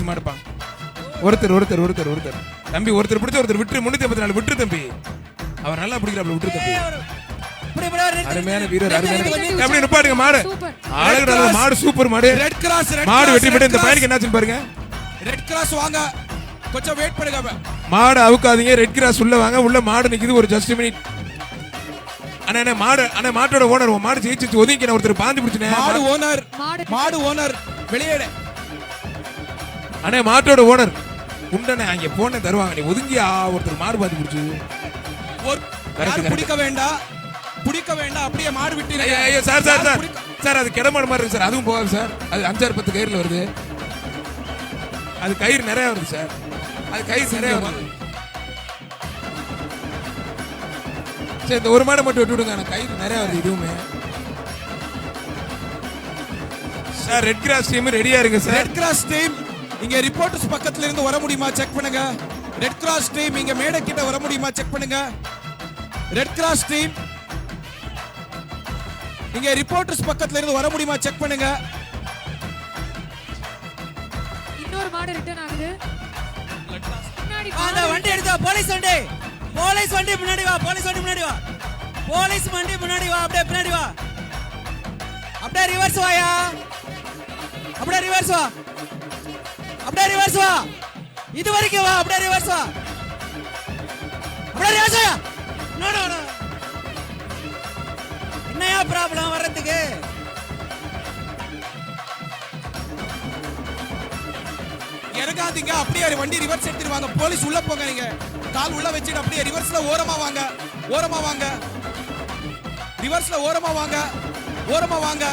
Cross மாடுப்பான் ஒருத்தர் ஒருத்தர் ஒருத்தர் ஒருத்தர். தம்பி ஒருத்தர் பிடிச்ச ஒருத்தர் விட்டு முன்னூத்தி ஐம்பத்தி நாலு விட்டு தம்பி. அவர் நல்லா பிடிக்கிறாப்ல விட்டு தம்பி. இப்படி இப்படி ஒரு நிறுத்து. அருமையான வீரர். அருமையான நிறுத்து. எப்படி நிப்பாட்டுங்க மாடு. சூப்பர். அழகுடா மாடு சூப்பர் மாடு. ரெட் கிராஸ் ரெட் மாடு கிராஸ், வெற்றி பெற்று ரெட் இந்த கிராஸ். பையனுக்கு என்னாச்சுன்னு பாருங்க. ரெட் கிராஸ் வாங்க. கொஞ்சம் வெயிட் பண்ணுங்க மாடு அவுக்காதீங்க. ரெட் கிராஸ் உள்ள வாங்க. உள்ள மாடு நிக்குது ஒரு ஜஸ்ட் மினிட் அண்ணா அண்ணா மாடு அண்ணா மாட்டோட ஓனர் மாடு ஜெயிச்சு ஒதுக்கி ஒருத்தர் பாஞ்சு பிடிச்சுனே. மாடு ஓனர் மாடு. மாடு ஓனர் வெளியேடு. அண்ணே மாட்டோட ஓனர் உண்டனே அங்க போன தருவாங்க. நீ ஒதுங்கியா? ஒருத்தர் மாடு பாத்து பிடிச்சு. யாரும் பிடிக்க வேண்டாம் பிடிக்க வேண்டாம் அப்படியே மாடு விட்டு ஐயோ, சார் சார் சார். சார் அது கிடமாடு மாதிரி இருக்கு சார். அதுவும் போகாது சார். அது அஞ்சாறு பத்து கயிறுல வருது. அது கயிறு நிறைய வருது சார். அது கயிறு நிறைய வருது. சரி இந்த ஒரு மாடை மட்டும் விட்டு விடுங்க. கயிறு நிறைய வருது இதுவுமே. சார் ரெட் கிராஸ் டீம் ரெடியா இருக்கு சார். ரெட் கிராஸ் டீம் இங்க ரிப்போர்ட்டர்ஸ் பக்கத்துல இருந்து வர முடியுமா? செக் பண்ணுங்க. ரெட் கிராஸ் டீம் இங்க மேடை கிட்ட வர முடியுமா? செக் பண்ணுங்க. ரெட் கிராஸ் டீம் இங்க ரிப்போர்ட்டர்ஸ் பக்கத்துல இருந்து வர முடியுமா? செக் பண்ணுங்க. இன்னொரு மாடு ரிட்டர்ன் ஆகுது. அந்த வண்டி எடுத்து போலீஸ் வண்டி. போலீஸ் வண்டி முன்னாடி வா. போலீஸ் வண்டி முன்னாடி வா. போலீஸ் வண்டி முன்னாடி வா. அப்படியே பின்னாடி வா. அப்படியே ரிவர்ஸ் வாயா. அப்படியே ரிவர்ஸ் வா. அப்படியே ரிவர்ஸ் வா. இது வரைக்கும் வா அப்படியே ரிவர்ஸ் வா. அப்படியே ரிவர்ஸ் நோ நோ நோ என்னையா ப்ராப்ளம் வர்றதுக்கு? இறங்காதீங்க அப்படியே வண்டி ரிவர்ஸ் எடுத்துட்டு வாங்க. போலீஸ் உள்ள போங்க நீங்க. கால் உள்ள வச்சுட்டு அப்படியே ரிவர்ஸ்ல ஓரமா வாங்க. ஓரமா வாங்க. ரிவர்ஸ்ல ஓரமா வாங்க. ஓரமா வாங்க.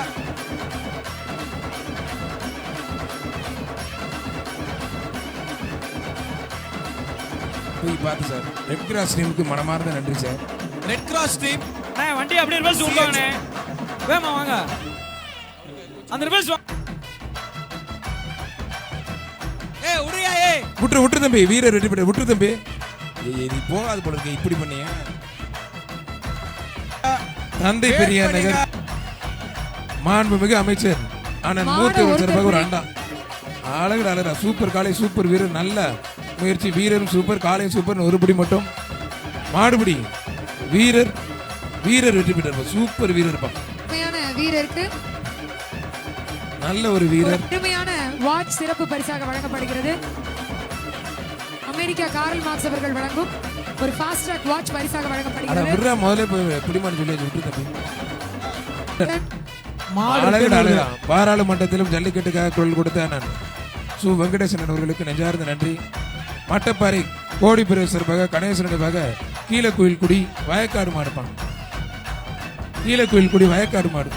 போய் பார்த்து சார். ரெட் கிராஸ் டீமுக்கு மனமார்ந்த நன்றி சார். ரெட் கிராஸ் டீம் அண்ணே வண்டி அப்படியே ரிவர்ஸ் விட்டுவாங்கண்ணே வேமா வாங்க. அந்த ரிவர்ஸ் வா ஏய் உடையா ஏய். விட்டுரு விட்டுரு தம்பி. வீரர் வெற்றி பெற்ற விட்டுரு தம்பி. ஏய், நீ போகாது போல இருக்கு. இப்படி பண்ணிய. தந்தை பெரியார் பண்ணுங்க. நகர் மாண்புமிகு அமைச்சர் ஆனந்த் மாடு மூர்த்தி ஒருத்தர் சார்பாக ஒரு போய்- அண்டா அழகு அழகா சூப்பர் காலை சூப்பர் வீரர். நல்ல முயற்சி. வீரரும் சூப்பர் காலையும் சூப்பர் ஒருபடி மட்டும். மாடுபடி. வீரர் வீரர் வெற்றி பெற்றார் சூப்பர் வீரர் வீரருக்கு நல்ல ஒரு வீரர். வாட்ச் சிறப்பு பரிசாக வழங்கப்படுகிறது. அமெரிக்கா காரல் மார்க்ஸ் அவர்கள் வழங்கும் ஒரு ஃபாஸ்ட் ட்ராக் வாட்ச் பரிசாக வழங்கப்படுகிறது. முதல்ல போய் பிடிமான்னு சொல்லி விட்டு அழகுடா பாராளுமன்றத்திலும் ஜல்லிக்கட்டுக்காக குரல் கொடுத்த நான். சு வெங்கடேசன் அவர்களுக்கு நெஞ்சார்ந்த நன்றி. மட்டப்பாறை கோடிப்பிரிவு சார்பாக கணேசன் நினைவாக கீழக்குயில் குடி வயக்காடு மாடுப்பாங்க கீழே குடி வயக்காடு மாடு.